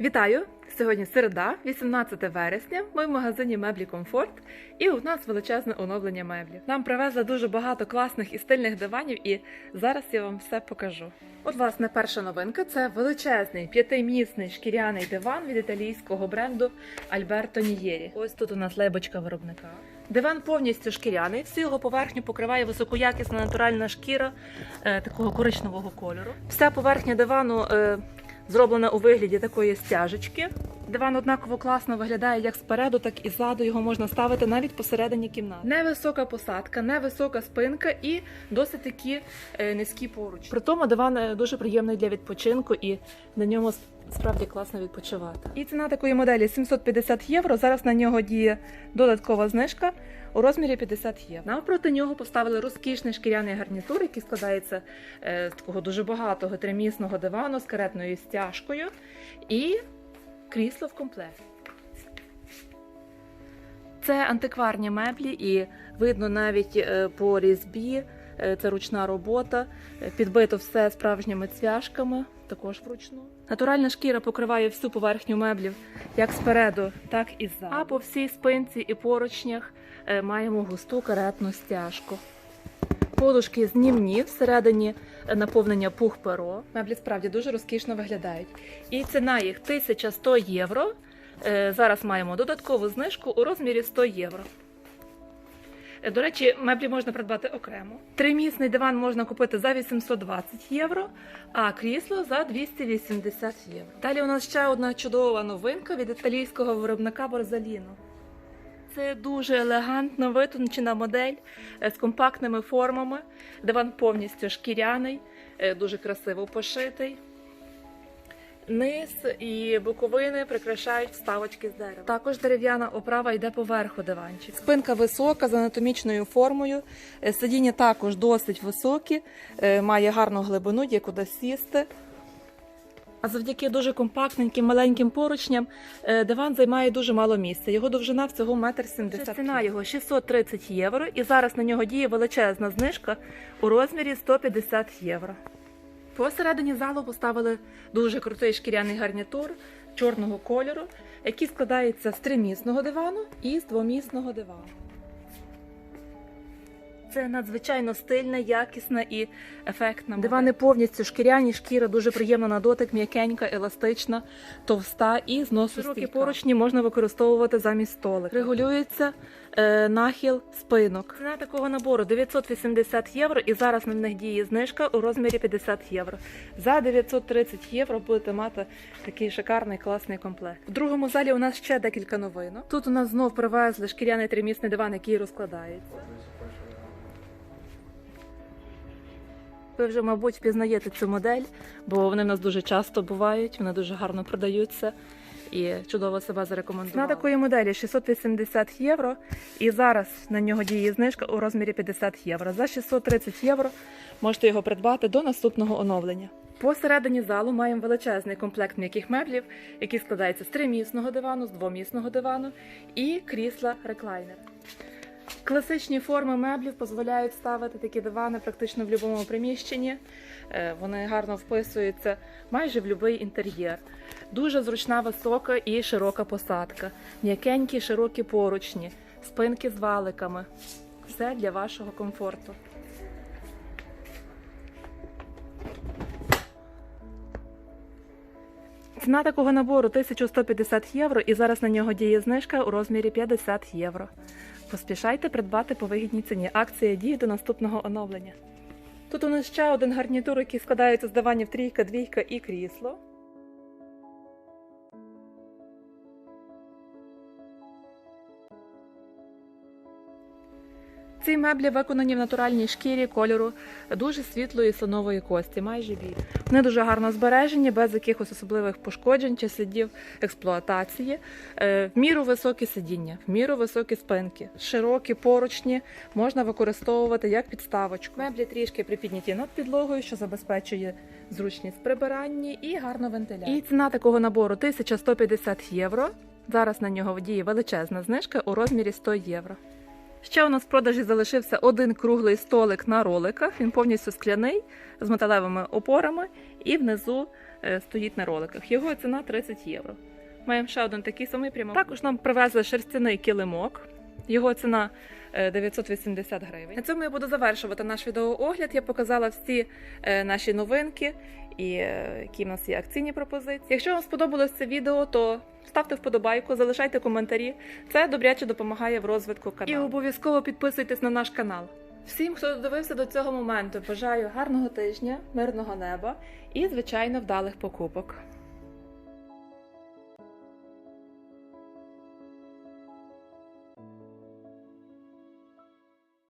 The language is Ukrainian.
Вітаю! Сьогодні середа, 18 вересня. Ми в магазині меблі Комфорт, і у нас величезне оновлення меблів. Нам привезли дуже багато класних і стильних диванів, і зараз я вам все покажу. От, власне, перша новинка це величезний п'ятимісний шкіряний диван від італійського бренду Альберто Нієрі. Ось тут у нас лейбочка виробника. Диван повністю шкіряний, всю його поверхню покриває високоякісна натуральна шкіра е, такого коричневого кольору. Вся поверхня дивану е, зроблена у вигляді такої стяжечки. Диван однаково класно виглядає як спереду, так і ззаду. Його можна ставити навіть посередині кімнати. Невисока посадка, невисока спинка і досить такі е, низькі поруч. При тому диван е, дуже приємний для відпочинку і на ньому справді класно відпочивати. І ціна такої моделі 750 євро. Зараз на нього діє додаткова знижка у розмірі 50 євро. Навпроти нього поставили розкішний шкіряний гарнітур, який складається е, з такого дуже багатого тримісного дивану з каретною стяжкою і крісло в комплекті. Це антикварні меблі, і видно навіть е, по різьбі. е, Це ручна робота, підбито все справжніми цвяшками, також вручну. Натуральна шкіра покриває всю поверхню меблів як спереду, так і ззаду. А по всій спинці і поручнях маємо густу каретну стяжку. Подушки знімні, всередині е, наповнення пух-перо. Меблі справді дуже розкішно виглядають. І ціна їх 1100 євро. Е, Зараз маємо додаткову знижку у розмірі 100 євро. Е, До речі, меблі можна придбати окремо. Тримісний диван можна купити за 820 євро, а крісло за 280 євро. Далі у нас ще одна чудова новинка від італійського виробника Борзаліно. Це дуже елегантно витончена модель е, з компактними формами. Диван повністю шкіряний, е, дуже красиво пошитий. Низ і боковини прикрашають вставочки з дерева. Також дерев'яна оправа йде поверху диванчика. Спинка висока з анатомічною формою. Е, Сидіння також досить високі, має гарну глибину, є куди сісти. А завдяки дуже компактненьким маленьким поручням е, диван займає дуже мало місця. Його довжина всього 1,70 м. Ціна його 630 євро, і зараз на нього діє величезна знижка у розмірі 150 євро. Посередині залу поставили дуже крутий шкіряний гарнітур чорного кольору, який складається з тримісного дивану і з двомісного дивану. Це надзвичайно стильна, якісна і ефектна. Дивани повністю шкіряні, шкіра дуже приємна на дотик, м'якенька, еластична, товста і зносу Широкі поручні можна використовувати замість столика. Регулюється е, нахил спинок. Ціна такого набору 980 євро, і зараз на них діє знижка у розмірі 50 євро. За 930 євро будете мати такий шикарний класний комплект. В другому залі у нас ще декілька новинок. Тут у нас знов привезли шкіряний тримісний диван, який розкладається. Ви вже, мабуть, впізнаєте цю модель, бо вони в нас дуже часто бувають, вони дуже гарно продаються і чудово себе зарекомендували. На такої моделі 680 євро, і зараз на нього діє знижка у розмірі 50 євро. За 630 євро можете його придбати до наступного оновлення. Посередині залу маємо величезний комплект м'яких меблів, який складається з тримісного дивану, з двомісного дивану і крісла реклайнера. Класичні форми меблів дозволяють ставити такі дивани практично в будь-якому приміщенні. Е, Вони гарно вписуються майже в будь-який інтер'єр. Дуже зручна, висока і широка посадка, м'якенькі, широкі поручні, спинки з валиками. Все для вашого комфорту. Ціна такого набору 1150 євро, і зараз на нього діє знижка у розмірі 50 євро. Поспішайте придбати по вигідній ціні. Акція діє до наступного оновлення. Тут у нас ще один гарнітур, який складається з диванів трійка, двійка і крісло. Ці меблі виконані в натуральній шкірі кольору дуже світлої слонової кості, майже білі. Вони дуже гарно збережені, без якихось особливих пошкоджень чи слідів експлуатації. Е, В міру високі сидіння, в міру високі спинки, широкі поручні можна використовувати як підставочку. Меблі трішки припідняті над підлогою, що забезпечує зручність прибиранні і гарну вентиляцію. І ціна такого набору 1150 євро. Зараз на нього діє величезна знижка у розмірі 100 євро. Ще у нас в продажі залишився один круглий столик на роликах. Він повністю скляний з металевими опорами і внизу е, стоїть на роликах. Його ціна 30 євро. Маємо ще один такий самий прямо. Також нам привезли шерстяний килимок. Його ціна е, 980 гривень. На цьому я буду завершувати наш відеоогляд. Я показала всі е, наші новинки і е, які в нас є акційні пропозиції. Якщо вам сподобалось це відео, то ставте вподобайку, залишайте коментарі. Це добряче допомагає в розвитку каналу. І обов'язково підписуйтесь на наш канал. Всім, хто додивився до цього моменту, бажаю гарного тижня, мирного неба і, звичайно, вдалих покупок.